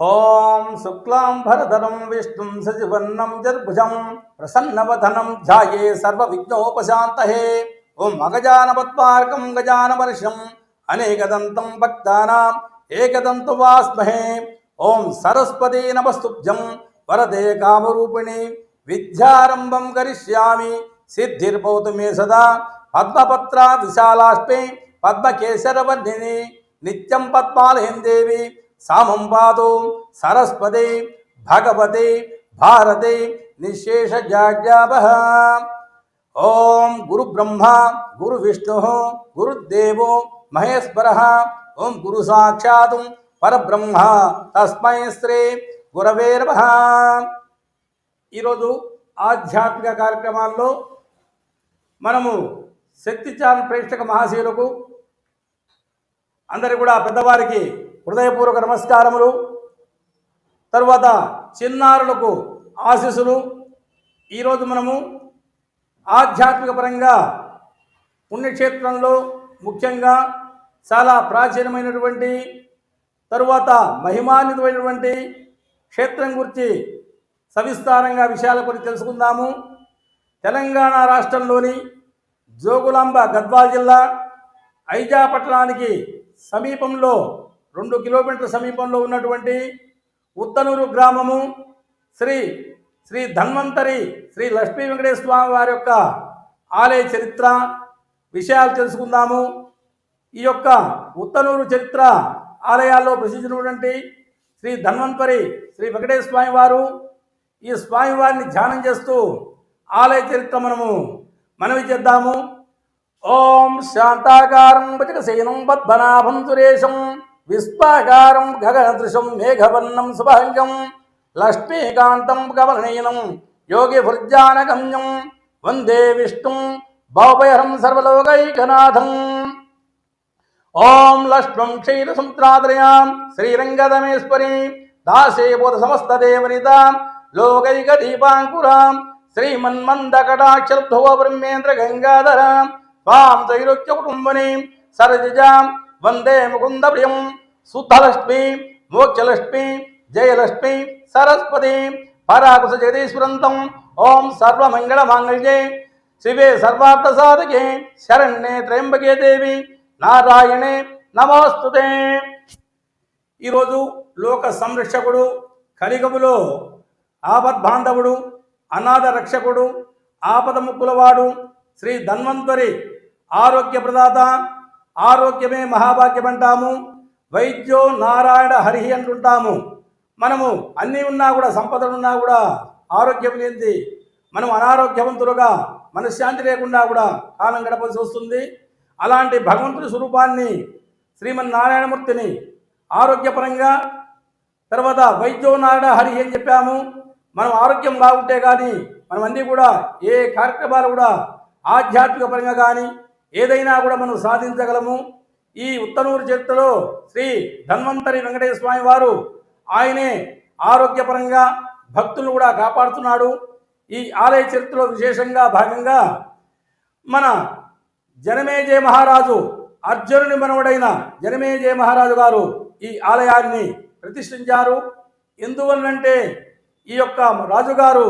ఓం శుక్లాంబరధరం విష్ణుం సజివన్నం జర్భుజం ప్రసన్నవధనం ధ్యాయే సర్వవిఘ్నోపశాంతహే. ఓం అగజానపద్మార్కం గజానవర్షం అనేకదంతం భక్తానాం ఏకదంతు వాస్మహే. ఓం సరస్వతీ నమస్తుభ్యం వరదే కామరూపిణి విద్యారంభం కరిష్యామి సిద్ధిర్భవతు మే సదా. పద్మపత్ర విశాలాష్టే పద్మకేశరవర్ణిని నిత్యం పద్మాలయం దేవి సామం పాదు సరస్వతి భగవతి భారతి నిశేష జాడ్యాపహ ఓం గురు బ్రహ్మ గురు విష్ణు గురుదేవో మహేశ్వర ఓం గురు సాక్షాత్ పరబ్రహ్మ తస్మై శ్రీ గురవే నమః ఈరోజు ఆధ్యాత్మిక కార్యక్రమాల్లో మనము శక్తి ప్రేక్షక మహాశీలకు అందరి కూడా పెద్దవారికి హృదయపూర్వక నమస్కారములు. తరువాత చిన్నారులకు ఆశీస్సులు. ఈరోజు మనము ఆధ్యాత్మిక పరంగా పుణ్యక్షేత్రంలో ముఖ్యంగా చాలా ప్రాచీనమైనటువంటి తరువాత మహిమాన్వితమైనటువంటి క్షేత్రం గురించి సవిస్తారంగా విషయాల గురించి తెలుసుకుందాము. తెలంగాణ రాష్ట్రంలోని జోగులాంబ గద్వాల్ జిల్లా ఐజా పట్టణానికి సమీపంలో రెండు కిలోమీటర్ల సమీపంలో ఉన్నటువంటి ఉత్తనూరు గ్రామము శ్రీ శ్రీ ధన్వంతరి శ్రీ లక్ష్మీ వెంకటేశ్వర స్వామి వారి యొక్క ఆలయ చరిత్ర విషయాలు తెలుసుకుందాము. ఈ యొక్క ఉత్తనూరు చరిత్ర ఆలయాల్లో ప్రసిద్ధినటువంటి శ్రీ ధన్వంతరి శ్రీ వెంకటేశ్వర స్వామి వారు ఈ స్వామివారిని ధ్యానం చేస్తూ ఆలయ చరిత్ర మనము మనవి చేద్దాము. ఓం శాంతాకారం భజకసేనం పద్మనాభం సురేశం విశ్వాకారం గగనదృశం మేఘవర్ణం శుభంగం లక్ష్మీకాంతం కమలనయనం యోగి భృజానగమ్యం వందే విష్ణుం భవభయహరం సర్వలోకైకనాథం. ఓం లక్ష్మం క్షీరసముద్రాద్రయాం శ్రీరంగదమేశ్వరీ దాసే బోధ సమస్తదేవనితాం లోకైక దీపాంకురాం శ్రీమన్మందకటాక్షర్ధో బ్రహ్మేంద్ర గంగాధరాం త్వాం త్రైలోక్య కుటుంబనీ సరజాం వందే ముకుంద ప్రియం శుద్ధలక్ష్మి మోక్షలక్ష్మి జయలక్ష్మి సరస్వతి పరాకుశ జగదీశ్వరంతం ఓం సర్వమంగళ మాంగళ్యే శివే సర్వార్థ సాధకే శరణ్యే త్రయంబకే దేవి నారాయణే నమోస్తుతే ఈరోజు లోక సంరక్షకుడు కలిగములో ఆపద్బాంధవుడు అనాథ రక్షకుడు ఆపద ముక్కులవాడు శ్రీ ధన్వంతరి ఆరోగ్య ప్రదాత ఆరోగ్యమే మహాభాగ్యం అంటాము వైద్యో నారాయణ హరిహి అంటుంటాము. మనము అన్నీ ఉన్నా కూడా సంపదలు ఉన్నా కూడా ఆరోగ్యం లేనిది. మనం అనారోగ్యవంతులుగా మనశ్శాంతి లేకుండా కూడా కాలం గడపవలసి వస్తుంది. అలాంటి భగవంతుడి స్వరూపాన్ని శ్రీమన్నారాయణమూర్తిని ఆరోగ్యపరంగా తర్వాత వైద్యో నారాయణ హరి అని చెప్పాము? మనం ఆరోగ్యం బాగుంటే కానీ మనం అన్నీ కూడా ఏ కార్యక్రమాలు కూడా ఆధ్యాత్మిక పరంగా కానీ ఏదైనా కూడా మనం సాధించగలము. ఈ ఉత్తనూరు చరిత్రలో శ్రీ ధన్వంతరి వెంకటేశ్వర స్వామి వారు ఆయనే ఆరోగ్యపరంగా భక్తులను కూడా కాపాడుతున్నాడు. ఈ ఆలయ చరిత్రలో విశేషంగా భాగంగా మన జనమేజయ మహారాజు అర్జునుని మనవడైన జనమేజయ మహారాజు గారు ఈ ఆలయాన్ని ప్రతిష్ఠించారు. ఎందువల్లంటే ఈ యొక్క రాజుగారు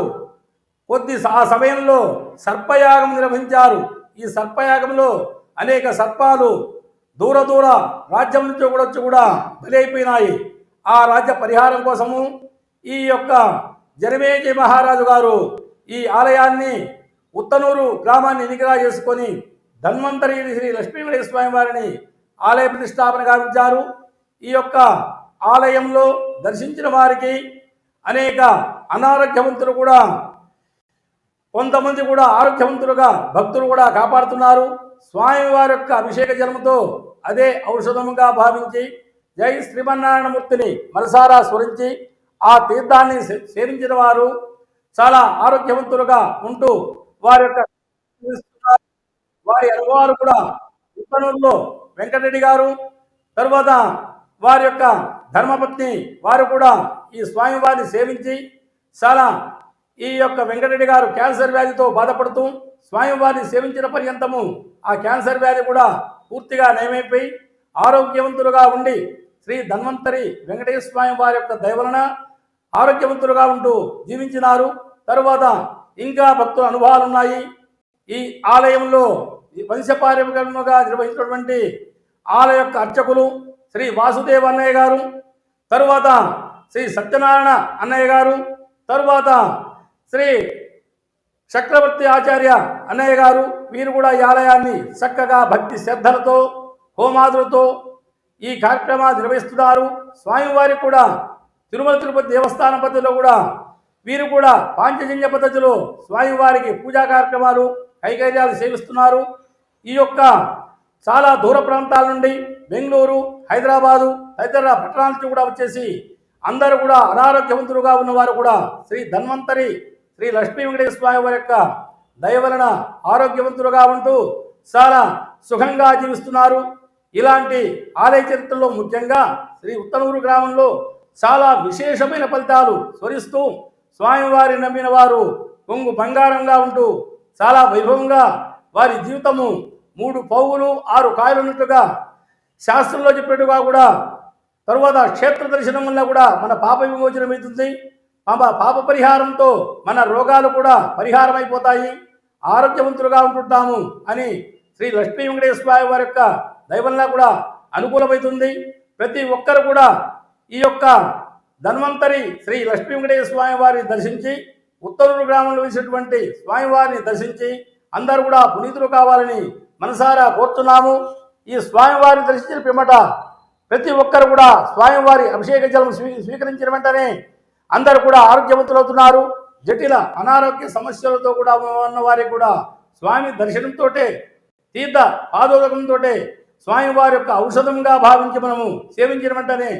కొద్ది ఆ సమయంలో సర్పయాగం నిర్వహించారు. ఈ సర్పయాగంలో అనేక సర్పాలు దూర దూర రాజ్యం నుంచి కూడా వచ్చి కూడా బలైపోయినాయి ఆ రాజ్య పరిహారం కోసము ఈ యొక్క జనమేజయ మహారాజు గారు ఈ ఆలయాన్ని ఉత్తనూరు గ్రామాన్ని ఎన్నికగా చేసుకొని ధన్వంతరి శ్రీ లక్ష్మీ స్వామి వారిని ఆలయ ప్రతిష్టాపన గావించారు. ఈ యొక్క ఆలయంలో దర్శించిన వారికి అనేక అనారోగ్యవంతులు కూడా కొంతమంది కూడా ఆరోగ్యవంతులుగా భక్తులు కూడా కాపాడుతున్నారు. స్వామివారి యొక్క అభిషేక జలముతో అదే ఔషధముగా భావించి జై శ్రీమన్నారాయణమూర్తిని మనసారా స్మరించి ఆ తీర్థాన్ని సేవించిన వారు చాలా ఆరోగ్యవంతులుగా ఉంటూ వారి యొక్క వారి అనుభవాలు కూడా ఉత్తనూరులో వెంకటరెడ్డి గారు తరువాత వారి యొక్క ధర్మపత్ని వారు కూడా ఈ స్వామివారిని సేవించి చాలా ఈ యొక్క వెంకటరెడ్డి గారు క్యాన్సర్ వ్యాధితో బాధపడుతూ స్వామివారిని సేవించిన పర్యంతము ఆ క్యాన్సర్ వ్యాధి కూడా పూర్తిగా నయమైపోయి ఆరోగ్యవంతులుగా ఉండి శ్రీ ధన్వంతరి వెంకటేశ్వర స్వామి వారి యొక్క దయవలన ఆరోగ్యవంతులుగా ఉంటూ జీవించినారు. తరువాత ఇంకా భక్తుల అనుభవాలు ఉన్నాయి. ఈ ఆలయంలో ఈ నిర్వహించినటువంటి ఆలయ యొక్క అర్చకులు శ్రీ వాసుదేవ అన్నయ్య గారు తరువాత శ్రీ సత్యనారాయణ అన్నయ్య గారు తరువాత శ్రీ చక్రవర్తి ఆచార్య అన్నయ్య గారు వీరు కూడా ఈ ఆలయాన్ని చక్కగా భక్తి శ్రద్ధలతో హోమాదులతో ఈ కార్యక్రమాలు నిర్వహిస్తున్నారు. స్వామివారికి కూడా తిరుమల తిరుపతి దేవస్థానం పద్ధతిలో కూడా వీరు కూడా పాంచజన్య పద్ధతిలో స్వామివారికి పూజా కార్యక్రమాలు కైకర్యాలు సేవిస్తున్నారు ఈ యొక్క చాలా దూర ప్రాంతాల నుండి బెంగళూరు హైదరాబాదు తదితర పట్టణాల నుంచి కూడా వచ్చేసి అందరూ కూడా అనారోగ్యవంతులుగా ఉన్నవారు కూడా శ్రీ ధన్వంతరి శ్రీ లక్ష్మీ వెంకటేశ్వర స్వామి వారి యొక్క దయ వలన ఆరోగ్యవంతులుగా ఉంటూ చాలా సుఖంగా జీవిస్తున్నారు. ఇలాంటి ఆలయ చరిత్రలో ముఖ్యంగా శ్రీ ఉత్తనూరు గ్రామంలో చాలా విశేషమైన ఫలితాలు స్వరిస్తూ స్వామివారి నమ్మిన వారు కొంగు బంగారంగా ఉంటూ చాలా వైభవంగా వారి జీవితము మూడు పౌగులు ఆరు కాయలు ఉన్నట్టుగా శాస్త్రంలో చెప్పినట్టుగా కూడా తరువాత క్షేత్ర దర్శనం వల్ల కూడా మన పాప విమోచనం అవుతుంది పాప పాప పరిహారంతో మన రోగాలు కూడా పరిహారం అయిపోతాయి ఆరోగ్యవంతులుగా ఉంటుంటాము అని శ్రీ లక్ష్మీ వెంకటేశ్వర స్వామి వారి యొక్క దైవంలా కూడా అనుకూలమవుతుంది. ప్రతి ఒక్కరు కూడా ఈ యొక్క ధన్వంతరి శ్రీ లక్ష్మీ వెంకటేశ్వర స్వామి వారిని దర్శించి ఉత్తరూరు గ్రామంలో వేసినటువంటి స్వామివారిని దర్శించి అందరూ కూడా పునీతులు కావాలని మనసారా కోరుతున్నాము. ఈ స్వామివారిని దర్శించిన పిమ్మట ప్రతి ఒక్కరు కూడా స్వామివారి అభిషేక జలం స్వీ స్వీకరించిన వెంటనే అందరూ కూడా ఆరోగ్యవంతులవుతున్నారు. జటిల అనారోగ్య సమస్యలతో కూడా ఉన్న వారికి కూడా స్వామి దర్శనంతో తీర్థ పాదోదకంతో స్వామివారి యొక్క ఔషధంగా భావించి మనము సేవించిన వెంటనే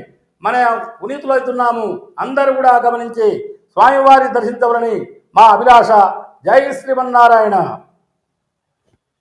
మన పునీతులవుతున్నాము అందరూ కూడా గమనించి స్వామివారి దర్శించవలని మా అభిలాష. జై శ్రీమన్నారాయణ.